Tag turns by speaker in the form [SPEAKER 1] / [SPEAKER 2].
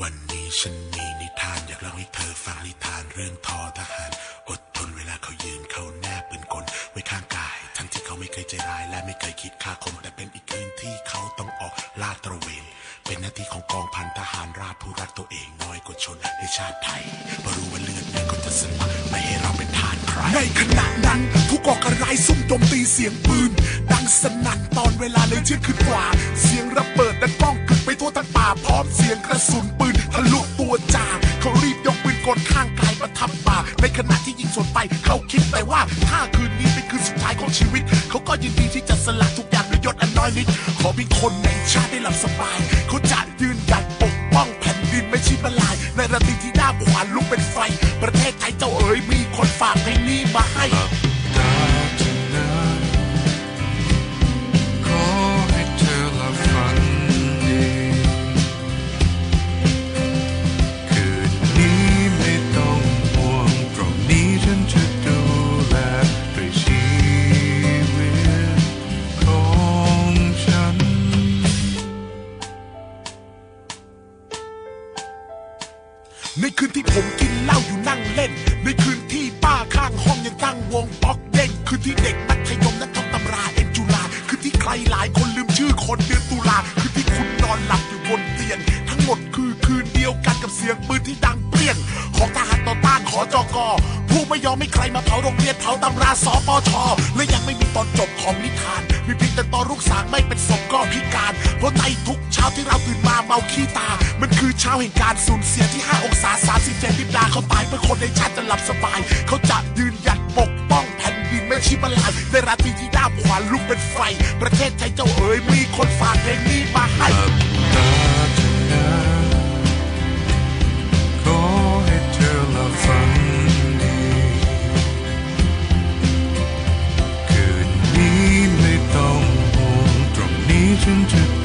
[SPEAKER 1] วันนี้ฉันมีนิทานอยากเล่าให้เธอฟังนิทานเรื่องทอทหาร อดทนเวลาเขายืนเขาแนบปืนกลไว้ข้างกาย ทั้งที่เขาไม่เคยใจร้ายและไม่เคยคิดฆ่าคนแต่เป็นอีกคืนที่เขาต้องออกลาดตระเวน เป็นหน้าที่ของกองพันทหารราบผู้รักตัวเองน้อยกว่าชนในชาติไทยเพราะรู้ว่าเลือดนี่ก็จะสลักไม่ให้เราเป็นทานใคร
[SPEAKER 2] ในขณะนั้นผู้ก่อการร้ายซุ่มโจมตีเสียงปืน ดังสนั่นตอนเวลาเลยเที่ยงคืนกว่า เสียงระเบิดดังก้อง ทั่วทั้งป่าพร้อมเสียงกระสุนปืนทะลุตัวจ่าเขารีบยกปืนกลข้างกายประทับบ่าในขณะที่ยิงสวนไปเขาคิดแต่ว่าถ้าคืนนี้เป็นคืนสุดท้ายของชีวิต เขาก็ยินดีที่จะสละทุกอย่างด้วยยศอันน้อยนิด ขอเพียงคนในชาติได้หลับสบาย เขาจะยืนหยัดปกป้องแผ่นดินไม่ชิบละลาย ในระดับที่หน้าขวานลุกเป็นไฟ ประเทศไทยเจ้าเอ๋ยมีคนฝากให้นี่มาให้
[SPEAKER 3] ในคืน
[SPEAKER 2] ที่ผมกินเหล้าอยู่นั่งเล่น ในคืนที่ป้าข้างห้องยังตั้งวงป๊อกเด้งคืนที่เด็กมัธยมนั้นท่องตำราเอ็นจุฬาคืนที่ใครหลายคนลืมชื่อคนเดือนตุลาคืนที่คุณนอนหลับอยู่บนเตียงทั้งหมดคือคืนเดียวกันกับเสียงปืนที่ดังเปรี้ยง ของทหารต่อต้านขอจอกอผู้ไม่ยอมให้ใครมาเผาโรงเรียนเผาตำราสปชและยังไม่มีตอนจบของนิทาน มีเพียงแต่ตอนลูกสางไม่เป็นศพก็พิการ เพราะใจทุกเช้าที่เราตื่นมาเมาขี้ตา มันคือเช้าแห่งการสูญเสียที่ 5 องศา37ดิบดาเขาตายเพื่อคนในชาติจะหลับสบาย เขาจะยืนหยัดปกป้องแผ่นดินไม่ชีพลายในราตรีที่ด้าขวานลุกเป็นไฟ ประเทศไทยเจ้าเอ๋ยมีคนฝากเพลงนี้มาให้
[SPEAKER 3] ขอ
[SPEAKER 4] ให้เธอละฟังคืนนี้ไม่ต้องห่
[SPEAKER 3] ว
[SPEAKER 4] งตรงนี้ฉันจะ